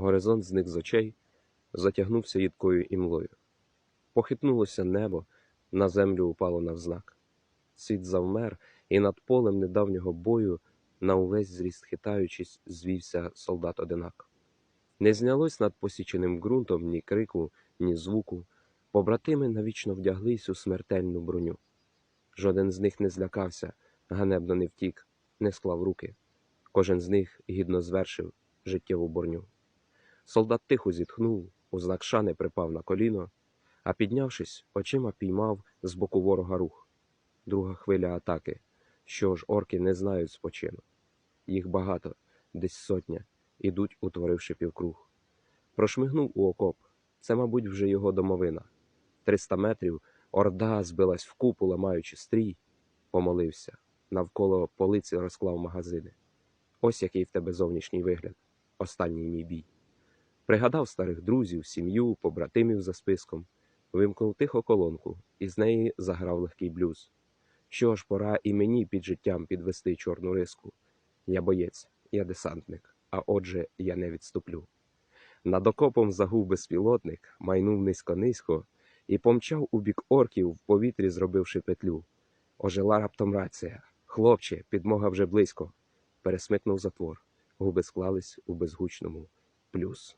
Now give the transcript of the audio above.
Горизонт зник з очей, затягнувся їдкою імлою. Похитнулося небо, на землю упало навзнак. Світ завмер, і над полем недавнього бою, на увесь зріст хитаючись, звівся солдат одинак. Не знялось над посіченим ґрунтом ні крику, ні звуку. Побратими навічно вдяглись у смертельну броню. Жоден з них не злякався, ганебно не втік, не склав руки. Кожен з них гідно звершив життєву борню. Солдат тихо зітхнув, у знак шани припав на коліно, а піднявшись, очима піймав з боку ворога рух. Друга хвиля атаки. Що ж, орки не знають спочину. Їх багато, десь сотня, ідуть, утворивши півкруг. Прошмигнув у окоп. Це, мабуть, вже його домовина. Триста метрів орда збилась в купу, ламаючи стрій, помолився. Навколо полиці розклав магазини. Ось який в тебе зовнішній вигляд. Останній мій бій. Пригадав старих друзів, сім'ю, побратимів за списком, вимкнув тихо колонку, і з неї заграв легкий блюз. Що ж, пора і мені під життям підвести чорну риску. Я боєць, я десантник, а отже, я не відступлю. Над окопом загув безпілотник, майнув низько-низько і помчав у бік орків, в повітрі зробивши петлю. Ожила раптом рація. Хлопче, підмога вже близько. Пересмикнув затвор. Губи склались у безгучному плюс.